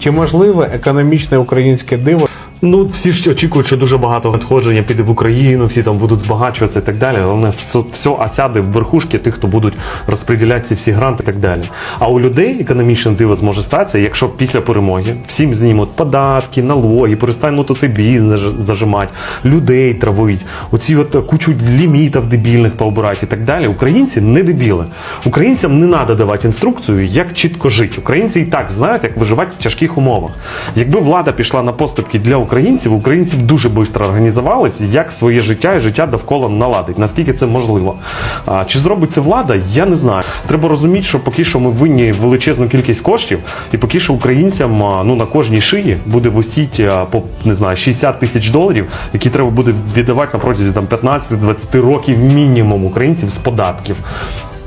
Чи можливе економічне українське диво? Ну, всі ж очікують, що дуже багато надходження піде в Україну, всі там будуть збагачуватися і так далі. Головне, все, все осяде в верхушки тих, хто будуть розподіляти ці всі гранти і так далі. А у людей економічне диво зможе статися, якщо після перемоги всім знімуть податки, налоги, перестануть оцей бізнес зажимати, людей травить, оці от кучу лімітів дебільних пообирати і так далі. Українці не дебіли. Українцям не треба давати інструкцію, як чітко жити. Українці і так знають, як виживати в тяжких умовах. Якби влада пішла на поступки для українців, українці дуже швидко організувалися, як своє життя і життя довкола наладить. Наскільки це можливо? А, чи зробить це влада? Я не знаю. Треба розуміти, що поки що ми винні величезну кількість коштів, і поки що українцям ну на кожній шиї буде висіти по не знаю 60 тисяч доларів, які треба буде віддавати на протязі там 15-20 років мінімум українців з податків.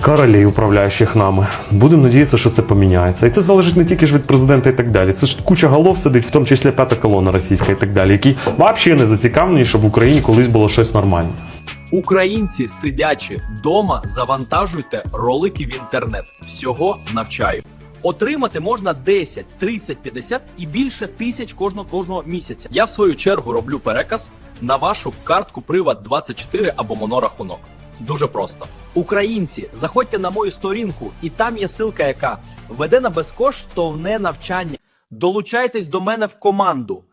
королей, управляючих нами. Будемо надіятися, що це поміняється. І це залежить не тільки ж від президента і так далі. Це ж куча голов сидить, в тому числі п'ята колона російська і так далі, які взагалі не зацікавлені, щоб в Україні колись було щось нормальне. Українці, сидячи дома, завантажуйте ролики в інтернет. Всього навчаю. Отримати можна 10, 30, 50 і більше тисяч кожного кожного місяця. Я в свою чергу роблю переказ на вашу картку Приват 24 або монорахунок. Дуже просто. Українці, заходьте на мою сторінку, і там є ссылка, яка веде на безкоштовне навчання. Долучайтесь до мене в команду.